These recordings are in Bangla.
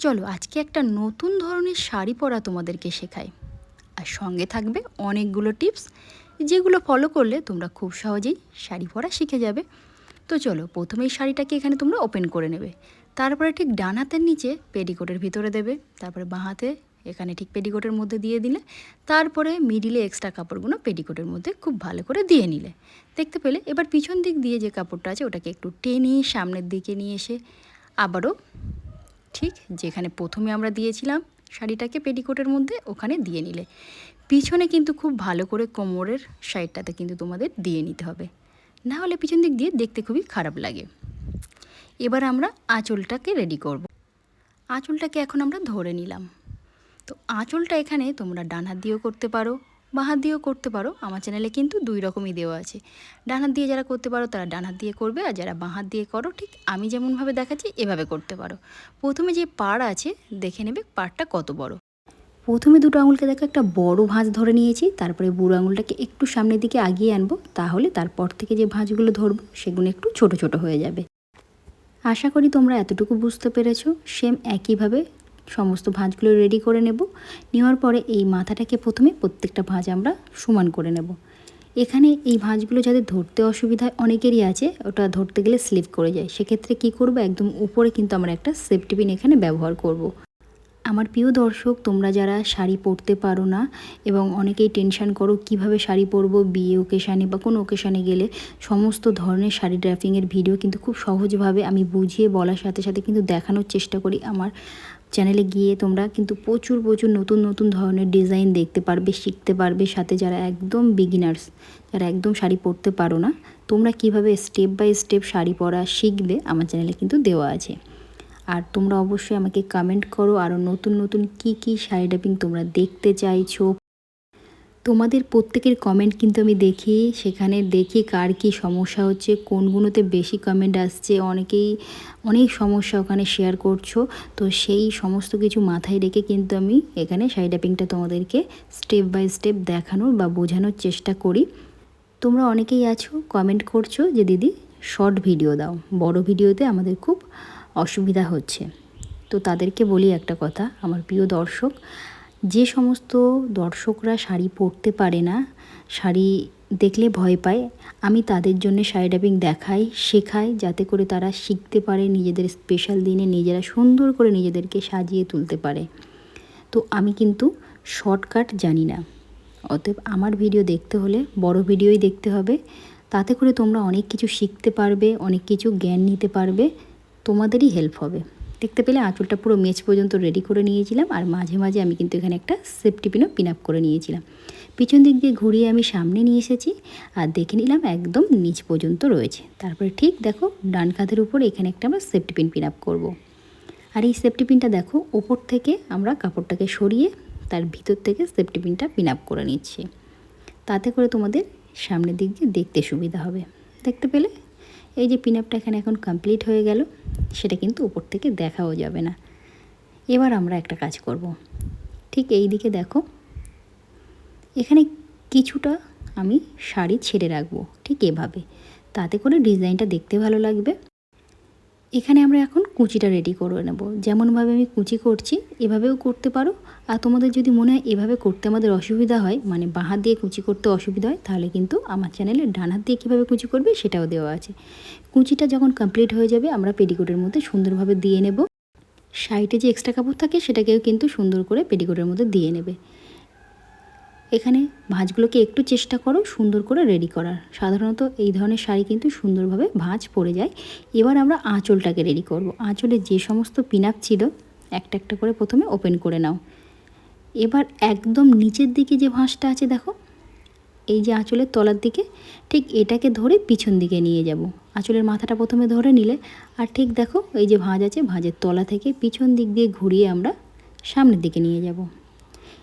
চলো আজকে একটা নতুন ধরনের শাড়ি পরা তোমাদেরকে শেখাই। আর সঙ্গে থাকবে অনেকগুলো টিপস, যেগুলো ফলো করলে তোমরা খুব সহজেই শাড়ি পরা শিখে যাবে। তো চলো প্রথমে এই শাড়িটাকে এখানে তোমরা ওপেন করে নেবে। তারপরে ঠিক ডান হাতের নিচে পেডিকোটের ভিতরে দেবে। তারপরে বাঁ হাতে এখানে ঠিক পেডিকোটের মধ্যে দিয়ে দিলে। তারপরে মিডিলে এক্সট্রা কাপড়গুলো পেডিকোটের মধ্যে খুব ভালো করে দিয়ে নিলে। দেখতে পেলে? এবার পিছন দিক দিয়ে যে কাপড়টা আছে, ওটাকে একটু টেনে সামনের দিকে নিয়ে এসে আবারও ঠিক যেখানে প্রথমে আমরা দিয়েছিলাম শাড়িটাকে পেটিকোটের মধ্যে ওখানে দিয়ে নিলে। পিছনে কিন্তু খুব ভালো করে কোমরের সাইডটাতে কিন্তু তোমাদের দিয়ে নিতে হবে। না হলে পিছন দিক দিয়ে দেখতে খুবই খারাপ লাগে। এবার আমরা আঁচলটাকে রেডি করব। আঁচলটাকে এখন আমরা ধরে নিলাম। তো আঁচলটা এখানে তোমরা ডান হাত দিয়েও করতে পারো। বাঁ হাত দিয়েও করতে পারো। আমার চ্যানেলে কিন্তু দুই রকমই দেওয়া আছে। ডান হাত দিয়ে যারা করতে পারো, তারা ডান হাত দিয়ে করবে। আর যারা বাঁ হাত দিয়ে করো, ঠিক আমি যেমনভাবে দেখাচ্ছি, এভাবে করতে পারো। প্রথমে যে পাড় আছে, দেখে নেবে পাড়টা কত বড়। প্রথমে দুটো আঙুলকে দেখো, একটা বড় ভাঁজ ধরে নিয়েছি। তারপরে বুড়ো আঙুলটাকে একটু সামনের দিকে আগিয়ে আনব। তাহলে তারপর থেকে যে ভাঁজগুলো ধরবো, সেগুলো একটু ছোট ছোট হয়ে যাবে। আশা করি তোমরা এতটুকু বুঝতে পেরেছ। সেম একইভাবে সমস্ত ভাঁজগুলো রেডি করে নেব। নেওয়ার পরে এই মাথাটাকে প্রথমে প্রত্যেকটা ভাঁজ আমরা সমান করে নেব। এখানে এই ভাঁজগুলো যাদের ধরতে অসুবিধা অনেকেরই আছে, ওটা ধরতে গেলে স্লিপ করে যায়। সেক্ষেত্রে কি করব? একদম উপরে কিন্তু আমরা একটা সেফটি পিন এখানে ব্যবহার করব। আমার প্রিয় দর্শক, তোমরা যারা শাড়ি পরতে পারো না এবং অনেকেই টেনশান করো কীভাবে শাড়ি পরবো, বিয়ে ওকেশানে বা কোনো ওকেশানে গেলে, সমস্ত ধরনের শাড়ি ড্রাফিংয়ের ভিডিও কিন্তু খুব সহজভাবে আমি বুঝিয়ে বলার সাথে সাথে কিন্তু দেখানোর চেষ্টা করি আমার। চ্যানেলে গিয়ে তোমরা কিন্তু প্রচুর প্রচুর নতুন নতুন ধরনের ডিজাইন দেখতে পারবে, শিখতে পারবে, সাথে যারা একদম বিগিনার্স যারা একদম শাড়ি পরতে পারো না, তোমরা কীভাবে স্টেপ বাই স্টেপ শাড়ি পরা শিখবে, আমার চ্যানেলে কিন্তু দেওয়া আছে। আর তোমরা অবশ্যই আমাকে কমেন্ট করো আরও নতুন নতুন কি কি শাড়ি ডাপিং তোমরা দেখতে চাইছো তোমাদের প্রত্যেকের কমেন্ট কিন্তু আমি দেখি। সেখানে দেখি কার কী সমস্যা হচ্ছে, কোনগুলোতে বেশি কমেন্ট আসছে। অনেকেই অনেক সমস্যা ওখানে শেয়ার করছ। তো সেই সমস্ত কিছু মাথায় রেখে কিন্তু আমি এখানে শাড়ি ডাপিংটা তোমাদেরকে স্টেপ বাই স্টেপ দেখানোর বা বোঝানোর চেষ্টা করি। তোমরা অনেকেই আছো কমেন্ট করছ যে, দিদি শর্ট ভিডিও দাও। বড় ভিডিওতে আমাদের খুব অসুবিধা হচ্ছে। তো তাদেরকে বলি একটা কথা, আমার প্রিয় দর্শক যে সমস্ত দর্শকরা শাড়ি পরতে পারে না, শাড়ি দেখলে ভয় পায়, আমি তাদের জন্য শাড়ি ডাবিং দেখাই, শেখাই, যাতে করে তারা শিখতে পারে, নিজেদের স্পেশাল দিনে নিজেরা সুন্দর করে নিজেদেরকে সাজিয়ে তুলতে পারে। তো আমি কিন্তু শর্টকাট জানি না। অতএব আমার ভিডিও দেখতে হলে বড় ভিডিওই দেখতে হবে। তাতে করে তোমরা অনেক কিছু শিখতে পারবে, অনেক কিছু জ্ঞান নিতে পারবে, তোমাদেরই হেল্প হবে। দেখতে পেলে আঁচলটা পুরো মেচ পর্যন্ত রেডি করে নিয়েছিলাম আর মাঝে মাঝে আমি কিন্তু এখানে একটা সেফটি পিনও পিন আপ করে নিয়েছিলাম। পিছন দিক দিয়ে ঘুরিয়ে আমি সামনে নিয়ে এসেছি আর দেখে নিলাম একদম নিচ পর্যন্ত রয়েছে। তারপরে ঠিক দেখো ডান কাঁধের উপর এখানে একটা আমরা সেফটি পিন পিন আপ করব। আর এই সেফটি পিনটা দেখো, ওপর থেকে আমরা কাপড়টাকে সরিয়ে তার ভিতর থেকে সেফটি পিনটা পিন আপ করে নিচ্ছি। তাতে করে তোমাদের সামনের দিক দিয়ে দেখতে সুবিধা হবে। দেখতে পেলে? এই যে পিন আপটা এখানে এখন কমপ্লিট হয়ে গেল, সেটা কিন্তু উপর থেকে দেখাও যাবে না। এবার আমরা একটা কাজ করব। ঠিক এই দিকে দেখো, এখানে কিছুটা আমি শাড়ি ছেড়ে রাখব ঠিক এভাবে। তাতে করে ডিজাইনটা দেখতে ভালো লাগবে। এখানে আমরা এখন কুচিটা রেডি করে নেব। যেমনভাবে আমি কুচি করছি, এভাবেও করতে পারো। আর তোমাদের যদি মনে হয় এভাবে করতে আমাদের অসুবিধা হয় মানে বাঁ হাত দিয়ে কুচি করতে অসুবিধা হয়, তাহলে কিন্তু আমার চ্যানেলে ডান হাত দিয়ে কীভাবে কুচি করবে সেটাও দেওয়া আছে। কুচিটা যখন কমপ্লিট হয়ে যাবে, আমরা পেডিকোটের মধ্যে সুন্দরভাবে দিয়ে নেব। সাইডে যে এক্সট্রা কাপড় থাকে, সেটাকেও কিন্তু সুন্দর করে পেডিকোটের মধ্যে দিয়ে নেবে। এখানে ভাঁজগুলোকে একটু চেষ্টা করো সুন্দর করে রেডি করার। সাধারণত এই ধরনের শাড়ি কিন্তু সুন্দরভাবে ভাঁজ পড়ে যায়। এবার আমরা আঁচলটাকে রেডি করব। আঁচলে যে সমস্ত পিনাপ ছিল, একটা একটা করে প্রথমে ওপেন করে নাও। এবার একদম নিচের দিকে যে ভাঁজটা আছে দেখো, এই যে আঁচলের তলার দিকে, ঠিক এটাকে ধরে পিছন দিকে নিয়ে যাব। আঁচলের মাথাটা প্রথমে ধরে নিলে, আর ঠিক দেখো এই যে ভাঁজ আছে, ভাঁজের তলা থেকে পিছন দিক দিয়ে ঘুরিয়ে আমরা সামনের দিকে নিয়ে যাব।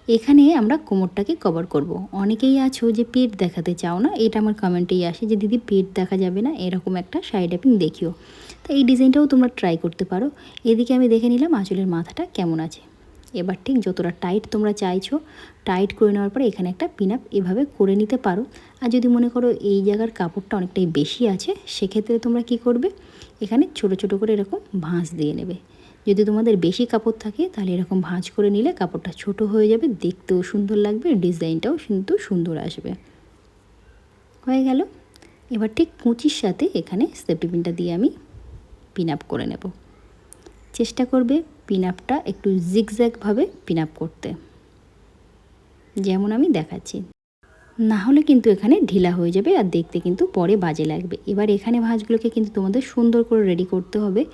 এখানে আমরা কোমরটাকে কভার করব। অনেকেই আছো যে পেট দেখাতে চাও না, এটা আমার কমেন্টেই আসে যে, দিদি, পেট দেখা যাবে না, এরকম একটা সাইড অ্যাপিং দেখিও। তো এই ডিজাইনটাও তোমরা ট্রাই করতে পারো। এদিকে আমি দেখে নিলাম আঁচলের মাথাটা কেমন আছে। এবার ঠিক যতটা টাইট তোমরা চাইছো টাইট করে নেওয়ার পরে এখানে একটা পিন আপ এভাবে করে নিতে পারো। আর যদি মনে করো এই জায়গার কাপড়টা অনেকটাই বেশি আছে, সেক্ষেত্রে তোমরা কি করবে? এখানে ছোট ছোট করে এরকম ভাঁজ দিয়ে নেবে। যদি তোমাদের বেশি কাপড় থাকে, তাহলে এরকম ভাঁজ করে নিলে কাপড়টা ছোট হয়ে যাবে, দেখতেও সুন্দর লাগবে, ডিজাইনটাও কিন্তু সুন্দর আসবে। হয়ে গেল। এবার ঠিক কুচির সাথে এখানে সেফটি পিনটা দিয়ে আমি পিন আপ করে নেব। চেষ্টা করবে পিন আপটা একটু জিগজ্যাগভাবে পিন আপ করতে। যেমন আমি দেখাচ্ছি। না হলে কিন্তু এখানে ঢিলা হয়ে যাবে আর দেখতে কিন্তু পরে বাজে লাগবে। এবার এখানে ভাঁজগুলোকে কিন্তু তোমাদের সুন্দর করে রেডি করতে হবে।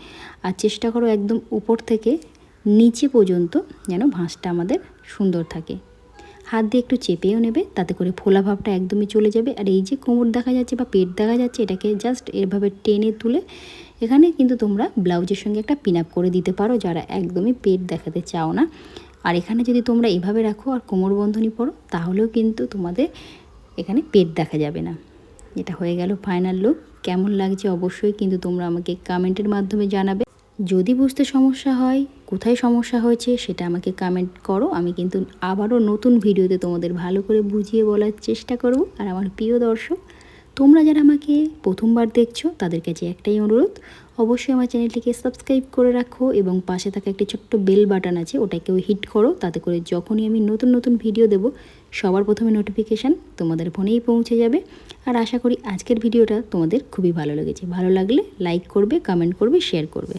আর চেষ্টা করো একদম উপর থেকে নিচে পর্যন্ত যেন ভাঁজটা আমাদের সুন্দর থাকে। হাত দিয়ে একটু চেপেও নেবে, তাতে করে ফোলা ভাবটা একদমই চলে যাবে। আর এই যে কোমর দেখা যাচ্ছে বা পেট দেখা যাচ্ছে, এটাকে জাস্ট এভাবে টেনে তুলে এখানে কিন্তু তোমরা ব্লাউজের সঙ্গে একটা পিন আপ করে দিতে পারো, যারা একদমই পেট দেখাতে চাও না। আর এখানে যদি তোমরা এভাবে রাখো আর কোমর বন্ধনী পরো, তাহলেও কিন্তু তোমাদের এখানে পেট দেখা যাবে না। এটা হয়ে গেল ফাইনাল লুক কেমন লাগছে অবশ্যই কিন্তু তোমরা আমাকে কমেন্টের মাধ্যমে জানাবে। যদি বুঝতে সমস্যা হয়, কোথায় সমস্যা হয়েছে সেটা আমাকে কমেন্ট করো। আমি কিন্তু আবারও নতুন ভিডিওতে তোমাদের ভালো করে বুঝিয়ে বলার চেষ্টা করব। আর আমার প্রিয় দর্শক তোমরা যারা আমাকে প্রথমবার দেখছ তাদের কাছে একটাই অনুরোধ, অবশ্যই আমার চ্যানেলটিকে সাবস্ক্রাইব করে রাখো এবং পাশে থাকা একটি ছোট্ট বেল বাটন আছে, ওটাকেও হিট করো, তাতে করে যখনই আমি নতুন নতুন ভিডিও দেব, সবার প্রথমে নোটিফিকেশান তোমাদের ফোনেই পৌঁছে যাবে। আর আশা করি আজকের ভিডিওটা তোমাদের খুবই ভালো লেগেছে। ভালো লাগলে লাইক করবে কমেন্ট করবে শেয়ার করবে।